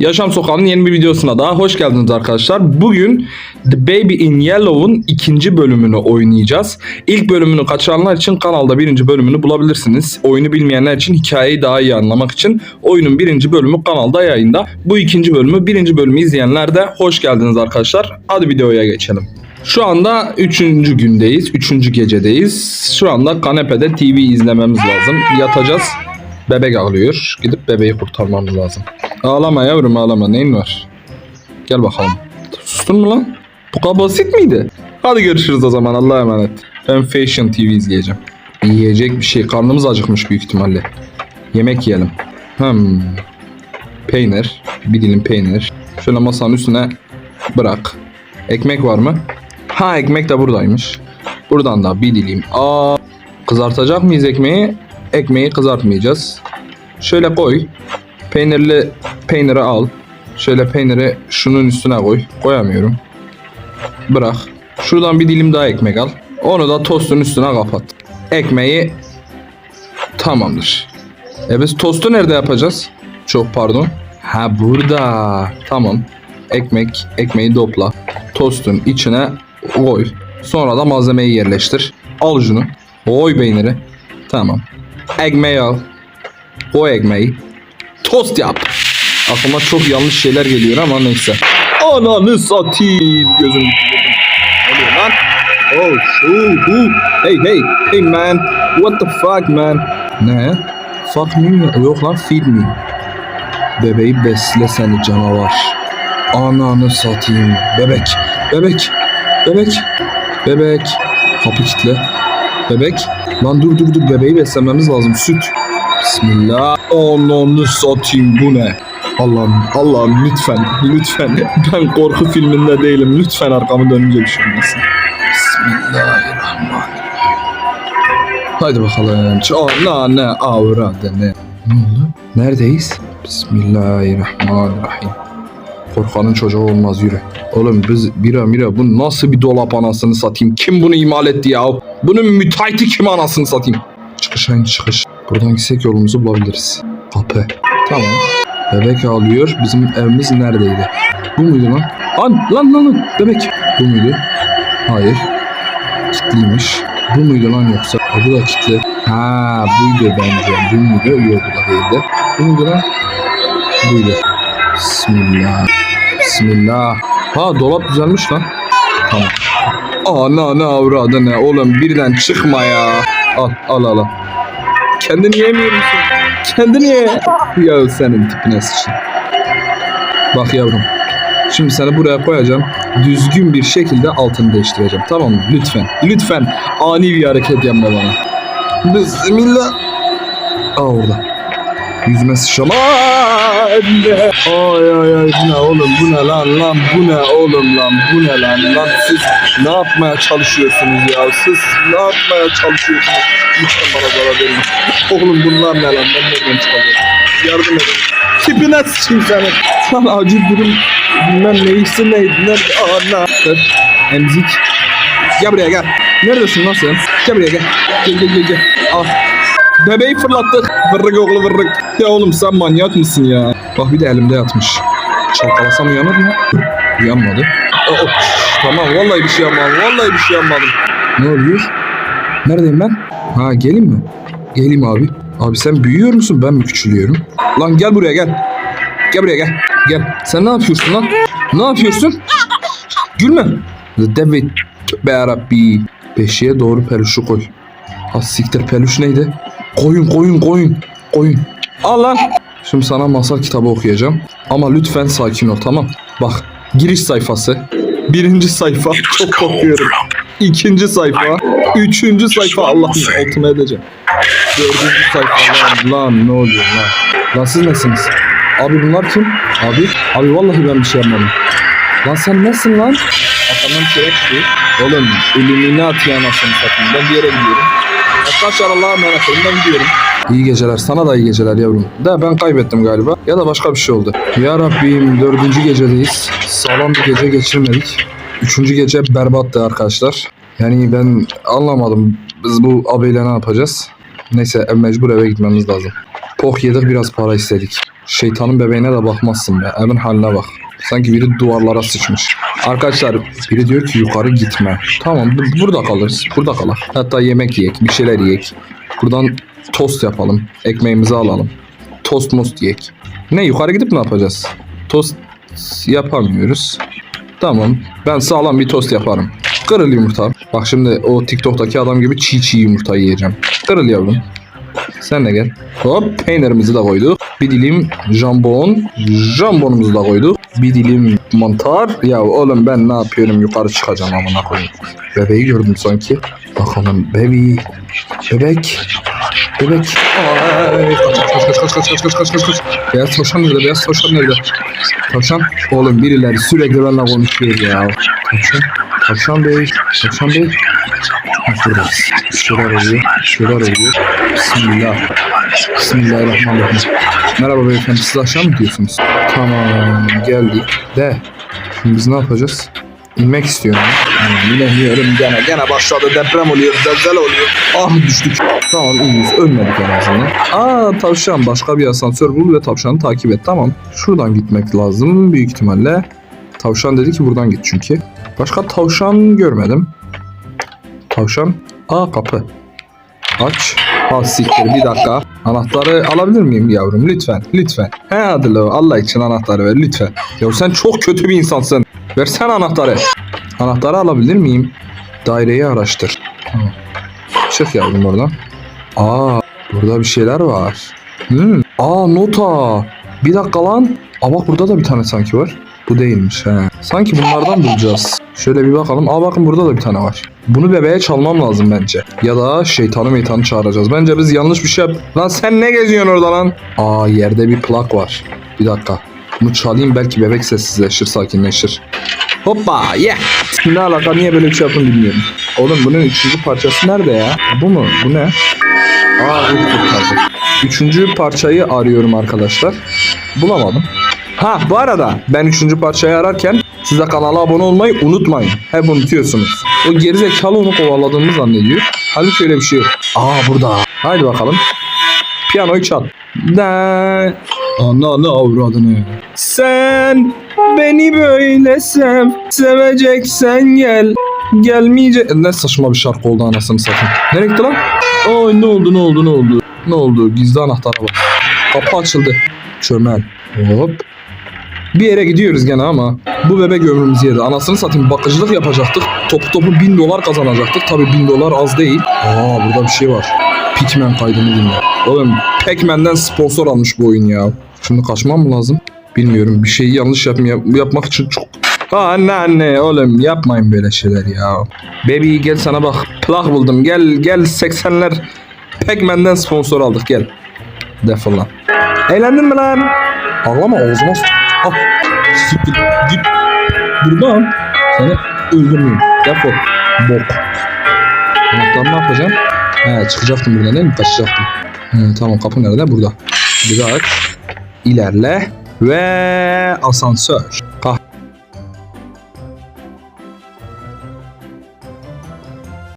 Yaşam Sokağı'nın yeni bir videosuna daha hoş geldiniz arkadaşlar. Bugün The Baby in Yellow'un ikinci bölümünü oynayacağız. İlk bölümünü kaçıranlar için kanalda birinci bölümünü bulabilirsiniz. Oyunu bilmeyenler için hikayeyi daha iyi anlamak için oyunun birinci bölümü kanalda yayında. Bu ikinci bölümü birinci bölümü izleyenler de hoş geldiniz arkadaşlar. Hadi videoya geçelim. Şu anda üçüncü gündeyiz, üçüncü gecedeyiz. Şu anda kanepede TV izlememiz lazım. Yatacağız. Bebek ağlıyor. Gidip bebeği kurtarmamız lazım. Ağlama yavrum ağlama. Neyin var? Gel bakalım. Sustun mu lan? Bu kadar basit miydi? Hadi görüşürüz o zaman. Allah'a emanet. Ben Fashion TV izleyeceğim. Yiyecek bir şey. Karnımız acıkmış büyük ihtimalle. Yemek yiyelim. Hmm. Peynir. Bir dilim peynir. Şöyle masanın üstüne bırak. Ekmek var mı? Ha ekmek de buradaymış. Buradan da bir dilim. Aa, kızartacak mıyız ekmeği? Ekmeği kızartmayacağız. Şöyle koy. Peynirli peyniri al. Şöyle peyniri şunun üstüne koy. Koyamıyorum. Bırak. Şuradan bir dilim daha ekmek al. Onu da tostun üstüne kapat. Ekmeği tamamdır. E biz tostu nerede yapacağız? Çok pardon. Ha burada. Tamam. Ekmek, ekmeği dopla. Tostun içine koy. Sonra da malzemeyi yerleştir. Al şunu. Koy peyniri. Tamam. Ekmeği al. Koy ekmeği. Tost yap. Aklıma çok yanlış şeyler geliyor ama neyse. Ananı satayım. Gözüm. Oluyor lan? Oh, şu. Hey, hey, hey man. What the fuck man? Ne? Fuck me? Yok lan feed me. Bebeği besle seni canavar. Ananı satayım. Bebek. Bebek. Bebek. Bebek. Kapı kitle. Bebek. Lan dur dur dur bebeği beslememiz lazım. Süt. Bismillah. Ananı satayım bu ne? Allah'ım Allah'ım lütfen lütfen ben korku filminde değilim lütfen arkamı dönünce bir şey. Bismillahirrahmanirrahim. Haydi bakalım. Ana ne avradı ne. Ne oldu? Neredeyiz? Bismillahirrahmanirrahim. Korkanın çocuğu olmaz yürü. Oğlum biz bira mira bu nasıl bir dolap anasını satayım? Kim bunu imal etti ya? Bunun müteahhiti kim anasını satayım? Çıkış hangi çıkış? Buradan gitsek yolumuzu bulabiliriz. Kapı. Tamam. Bebek ağlıyor. Bizim evimiz neredeydi? Bu muydu lan? Lan lan lan lan. Bebek. Bu muydu? Hayır. Kitliymiş. Bu muydu lan yoksa? Ha, bu da kitli. Ha buydu bence. Bu muydu? Yok bu da değildi. Bu muydu lan? Buydu. Bismillah. Bismillah. Ha dolap düzelmiş lan. Tamam. Ana ne avradı ne oğlum birden çıkma ya. Al al al. Kendini yemiyor musun? Kendini ye. Ya senin tipine sıçın. Bak yavrum. Şimdi seni buraya koyacağım. Düzgün bir şekilde altını değiştireceğim. Tamam mı? Lütfen. Lütfen. Ani bir hareket yapma bana. Bismillah. Aa orada. Yüzüme sıçrama. Ay ay ay bu ne oğlum bu ne lan lan bu ne oğlum lan bu ne lan lan siz ne yapmaya çalışıyorsunuz ya siz ne yapmaya çalışıyorsunuz? Lütfen bana zarar verin. Oğlum bunlar ne lan ben nereden çalıyorum yardım edin. Tipine sıçayım seni lan acil durum bilmem neyse neydi nerede ana emzik. Gel buraya gel. Neredesin lan sen? Gel buraya gel. Gel gel gel, gel. al Bebeği fırlattık. Vırrık oğlu vırrık. Ya oğlum sen manyak mısın ya? Bak bir de elimde yatmış. Çalkalasam uyanır mı? Uyanmadı. Oh, tamam vallahi bir şey yapmadım. Vallahi bir şey yapmadım. Ne oluyor? Neredeyim ben? Ha geleyim mi? Geleyim abi. Abi sen büyüyor musun ben mi küçülüyorum? Lan gel buraya gel. Gel buraya gel. Gel. Sen ne yapıyorsun lan? Ne yapıyorsun? Gülme. David be yarabbi. Beşiğe doğru peluşu koy. Ha siktir peluş neydi? Koyun koyun koyun. Koyun. Al lan. Şimdi sana masal kitabı okuyacağım. Ama lütfen sakin ol tamam. Bak giriş sayfası. Birinci sayfa çok korkuyorum. İkinci sayfa. Üçüncü sayfa Allah'ım altıma edeceğim. Dördüncü sayfa lan lan ne oluyor lan. Lan siz nesiniz? Abi bunlar kim? Abi. Abi vallahi ben bir şey yapmadım. Lan sen nesin lan? Şey çıkıyor. Oğlum Illuminati anasını satayım. Ben bir yere gidiyorum. Arkadaşlar Allah'a emanet ben gidiyorum. İyi geceler. Sana da iyi geceler yavrum. Da ben kaybettim galiba. Ya da başka bir şey oldu. Ya Rabbim dördüncü gecedeyiz. Sağlam bir gece geçirmedik. Üçüncü gece berbattı arkadaşlar. Yani ben anlamadım. Biz bu abiyle ne yapacağız? Neyse mecbur eve gitmemiz lazım. Poh yedik biraz para istedik. Şeytanın bebeğine de bakmazsın be. Evin haline bak. Sanki biri duvarlara sıçmış. Arkadaşlar biri diyor ki yukarı gitme. Tamam bu- burada kalırız. Burada kalak. Hatta yemek yiyek. Bir şeyler yiyek. Buradan tost yapalım. Ekmeğimizi alalım. Tost most yiyek. Ne yukarı gidip ne yapacağız? Tost yapamıyoruz. Tamam. Ben sağlam bir tost yaparım. Kırıl yumurta. Bak şimdi o TikTok'taki adam gibi çiğ çiğ yumurta yiyeceğim. Kırıl yavrum. Sen de gel. Hop peynirimizi de koyduk. Bir dilim jambon. Jambonumuzu da koyduk. Bir dilim mantar. Ya oğlum ben ne yapıyorum yukarı çıkacağım amına koyayım. Bebeği gördüm sanki. Bakalım bebeği. Bebek. Bebek. Ay, kaç kaç kaç kaç kaç kaç kaç kaç. Beyaz tavşan nerede? Beyaz tavşan nerede? Tavşan. Oğlum birileri sürekli benimle konuşuyor ya. Tavşan. Tavşan bey. Tavşan bey. Ha, Burada. Şurar oluyor. Şurar oluyor. Bismillah. Bismillahirrahmanirrahim. Merhaba beyefendi. Siz aşağı mı gidiyorsunuz? Tamam. Geldik. De. Şimdi biz ne yapacağız? İnmek istiyorum. Yani inemiyorum gene. Gene başladı. Deprem oluyor. Zelzele oluyor. Ah düştük. Tamam iyiyiz. Ölmedik en azından. Aa tavşan. Başka bir asansör bul ve tavşanı takip et. Tamam. Şuradan gitmek lazım. Büyük ihtimalle. Tavşan dedi ki buradan git çünkü. Başka tavşan görmedim. Tavşan. Aa kapı. Aç. Ha siktir bir dakika. Anahtarı alabilir miyim yavrum? Lütfen. Lütfen. He hadi Allah için anahtarı ver lütfen. Ya sen çok kötü bir insansın. Versene anahtarı. Anahtarı alabilir miyim? Daireyi araştır. Tamam. Çık yavrum oradan. Aa burada bir şeyler var. Hmm. Aa nota. Bir dakika lan. Aa bak burada da bir tane sanki var. Bu değilmiş he. Sanki bunlardan bulacağız. Şöyle bir bakalım. Aa bakın burada da bir tane var. Bunu bebeğe çalmam lazım bence. Ya da şeytanı meytanı çağıracağız. Bence biz yanlış bir şey yap... Lan sen ne geziyorsun orada lan? Aa yerde bir plak var. Bir dakika. Bunu çalayım belki bebek sessizleşir, sakinleşir. Hoppa yeah. Ne alaka niye böyle bir şey yaptım bilmiyorum. Oğlum bunun üçüncü parçası nerede ya? Bu mu? Bu ne? Aa bu kurtardı. Üçüncü parçayı arıyorum arkadaşlar. Bulamadım. Ha bu arada ben üçüncü parçayı ararken siz de kanala abone olmayı unutmayın. Hep unutuyorsunuz. O gerizekalı onu kovaladığımı zannediyor. Halbuki öyle bir şey yok. Aa burada. Haydi bakalım. Piyanoyu çal. Da. Ana ne avradını. Sen beni böyle sev. Seveceksen gel. Gelmeyecek. Ne saçma bir şarkı oldu anasını satayım. Nereye gitti lan? Ay ne oldu ne oldu ne oldu? Ne oldu? Gizli anahtara bak. Kapı açıldı. Çömel. Hop. Bir yere gidiyoruz gene ama bu bebek ömrümüzü yedi. Anasını satayım bakıcılık yapacaktık. Topu topu bin dolar kazanacaktık. Tabi bin dolar az değil. Aa burada bir şey var. Pikmen kaydını dinle. Oğlum Pac-Man'den sponsor almış bu oyun ya. Şimdi kaçmam mı lazım? Bilmiyorum. Bir şeyi yanlış yap yapmak için çok... Aa, anne anne oğlum yapmayın böyle şeyler ya. Baby gel sana bak plak buldum. Gel gel 80'ler Pac-Man'den sponsor aldık gel. Defol lan. Eğlendin mi lan? Ağlama ağzıma Ah. Siktir git. Buradan. Seni öldürmeyeyim. Defol. Bok. Anahtarı ne yapacağım? He çıkacaktım buradan değil mi? Kaçacaktım. He, tamam kapı nerede? Burada. Bir aç. İlerle. Ve asansör.